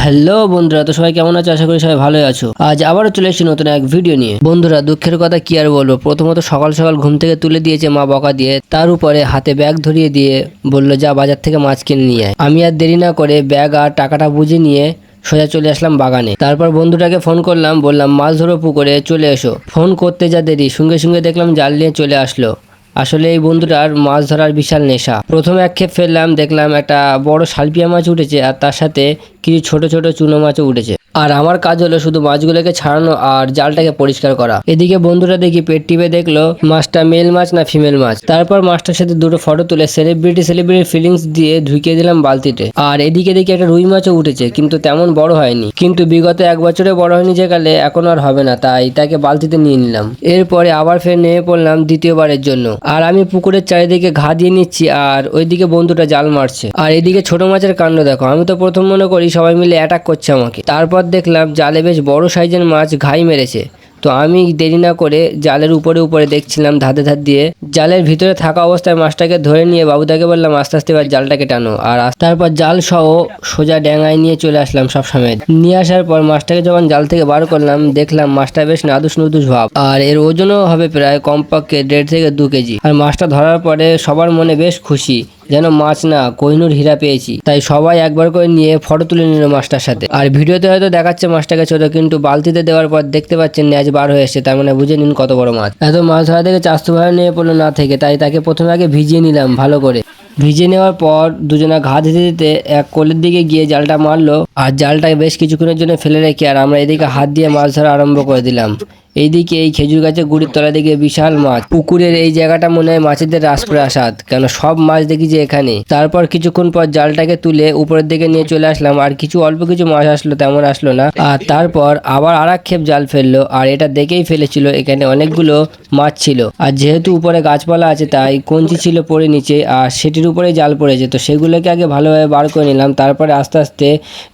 Hello বন্ধুরা, তো সবাই কেমন আছো? আশা করি সবাই ভালোই আছো। আজ আবারও চলে এসেছি নতুন এক ভিডিও নিয়ে। বন্ধুরা, দুঃখের কথা কি আর বলব? প্রথমত সকাল সকাল ঘুম থেকে তুলে দিয়েছে মা বকা দিয়ে। তার উপরে হাতে ব্যাগ ধরিয়ে দিয়ে বলল, যা বাজার থেকে মাছ কিনে নিয়ে আয়। আমি আর দেরি না করে ব্যাগ আর টাকাটা বুঝে নিয়ে সোজা চলে আসলাম বাগানে। তারপর বন্ধুটাকে ফোন করলাম, বললাম, মাছ ধরো পুকুরে, চলে এসো। ফোন করতে যা দেরি, সঙ্গে সঙ্গে দেখলাম জাল নিয়ে চলে আসলো। আসলে এই বন্ধুটার মাছ ধরার বিশাল নেশা। প্রথমে এক ফেললাম, দেখলাম একটা বড় সালপিয়া মাছ উঠেছে আর তার সাথে কিছু ছোট ছোট চুনো মাছও উঠেছে। আর আমার কাজ হলো শুধু মাছগুলোকে ছাড়ানো আর জালটাকে পরিষ্কার করা। এদিকে বন্ধুরা দেখি পেট টিপে দেখল, মাছটা মেল মাছ না ফিমেল মাছ? তারপর মাছটার সাথে দুটো ফটো তুলে সেলিব্রিটি সেলিব্রিটি ফিলিংস দিয়ে ঢুকিয়ে দিলাম বালতিতে। আর এদিকে দেখি একটা রুই মাছও উঠেছে, কিন্তু তেমন বড় হয়নি। কিন্তু বিগত এক বছরে বড় হয়নি যে কালে, এখন আর হবে না, তাই তাকে বালতিতে নিয়ে নিলাম। এরপরে আবার ফের নেমে পড়লাম দ্বিতীয়বারের জন্য। আর আমি পুকুরের চারিদিকে ঘা দিয়ে নিচ্ছি আর ওইদিকে বন্ধুটা জাল মারছে। আর এদিকে ছোট মাছের কাণ্ড দেখো, আমি তো প্রথম মনে করি সবাই মিলে অ্যাটাক করছে আমাকে। তারপর দেখলাম জালে বেশ বড় সাইজের মাছ ঘাই মেরেছে। তো আমি দেরি না করে জালের উপরে উপরে দেখছিলাম ধাতে ধাত দিয়ে। জালের ভিতরে থাকা অবস্থায় মাছটাকে ধরে নিয়ে বাবুদাকে বললাম, আস্তে আস্তে এবার জালটাকে টানো। আর তারপর জাল সহ সোজা ড্যাঙায় নিয়ে চলে আসলাম সব সময় নিয়ে আসার পর মাছটাকে যখন জাল থেকে বার করলাম, দেখলাম মাছটা বেশ নাদুস নুদুস ভাব। আর এর ওজনও হবে প্রায় কমপক্ষে দেড় থেকে দু কেজি। আর মাছটা ধরার পরে সবার মনে বেশ খুশি। যেন মাছ না কোহিনুর হীরা পেয়েছি। তাই সবাই একবার করে নিয়ে ফটো তুলে নিল মাছটার সাথে। আর ভিডিওতে হয়তো দেখাচ্ছে মাছটাকে ছোট, কিন্তু বালতিতে দেওয়ার পর দেখতে পাচ্ছেন ন্যাজ বার হয়ে এসছে, তার মানে বুঝে নিন কত বড় মাছ। এত মাছ ধরা থেকে চাস্তু ভাই নিয়ে পড়ল না থেকে, তাই তাকে প্রথমে আগে ভিজিয়ে নিলাম ভালো করে। ভিজে নেওয়ার পর দুজনা ঘা দিতে দিতে এক কোলের দিকে গিয়ে জালটা মারলো, আর জালটা বেশ কিছুক্ষণের জন্য ফেলে রেখে আর আমরা এদিকে হাত দিয়ে মাছ ধরা আরম্ভ করে দিলাম। এইদিকে এই খেজুর গাছের গুড়ির তলা দিকে বিশাল মাছ পুকুরের এই জায়গাটা মনে হয় মাছেদের রাজপ্রাসাদ, কেন সব মাছ দেখি যে এখানে। তারপর কিছুক্ষণ পর জালটাকে তুলে উপরের দিকে নিয়ে চলে আসলাম, আর কিছু অল্প কিছু মাছ আসলো, তেমন আসলো না। আর তারপর আবার আর খেপ জাল ফেলল, আর এটা দেখেই ফেলেছিল, এখানে অনেকগুলো মাছ ছিল। আর যেহেতু উপরে গাছপালা আছে, তাই কঞ্চি ছিল পড়ে নিচে, আর সেটির উপরে জাল পড়েছে। তো সেগুলোকে আগে ভালোভাবে বার করে নিলাম, তারপরে আস্তে আস্তে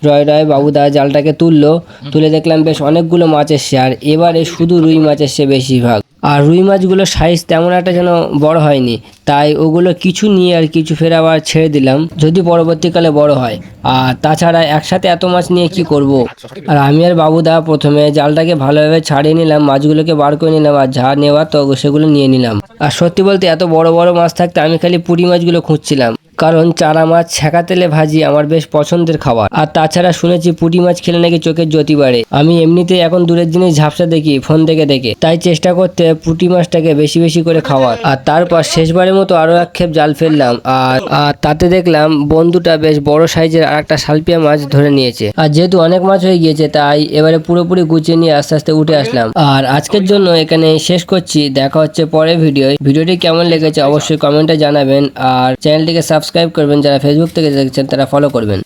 রয় রয় বাবুদা জালটাকে তুললো। তুলে দেখলাম বেশ অনেকগুলো মাছ এসছে, আর এবারে শুধু রুই মাছ এসছে বেশিরভাগ। আর রুই মাছগুলোর সাইজ তেমন একটা যেন বড় হয়নি। তাই ওগুলো কিছু নিয়ে আর কিছু ফের আবার ছেড়ে দিলাম, যদি পরবর্তীকালে বড় হয়। আর তাছাড়া একসাথে এত মাছ নিয়ে কি করব। আর আমি আর বাবুদা প্রথমে জালটাকে ভালোভাবে ছাড়িয়ে নিলাম, মাছগুলোকে বার করে নিলাম, আর যা নেওয়ার তো সেগুলো নিয়ে নিলাম। আর সত্যি বলতে এত বড় বড় মাছ থাকতে আমি খালি পুঁটি মাছগুলো খুঁজছিলাম। কারণ চারা মাছ ছ্যাঁকা তেলে ভাজি আমার বেশ পছন্দের খাবার। আর তাছাড়া শুনেছি পুঁটি মাছ খেলে নাকি চোখের জ্যোতি বাড়ে। আমি এমনিতেই এখন দূরের জিনিস ঝাপসা দেখি, ফোন দেখে দেখে। তাই চেষ্টা করতে পুঁটি মাছটাকে বেশি বেশি করে খাওয়ার। আর তারপর শেষবারের মতো আরও এক খেপ জাল ফেললাম। আর আর তাতে দেখলাম বন্ধুটা বেশ বড় সাইজের আর একটা সালপিয়া মাছ ধরে নিয়েছে। আর যেহেতু অনেক মাছ হয়ে গিয়েছে, তাই এবারে পুরোপুরি গুছিয়ে নিয়ে আস্তে আস্তে উঠে আসলাম। আর আজকের জন্য এখানে শেষ করছি। দেখা হচ্ছে পরে ভিডিও ভিডিওটি কেমন লেগেছে অবশ্যই কমেন্টে জানাবেন। আর চ্যানেলটিকে সাবস্ক্রাইব করবেন যারা ফেসবুক থেকে দেখছেন তারা ফলো করবেন।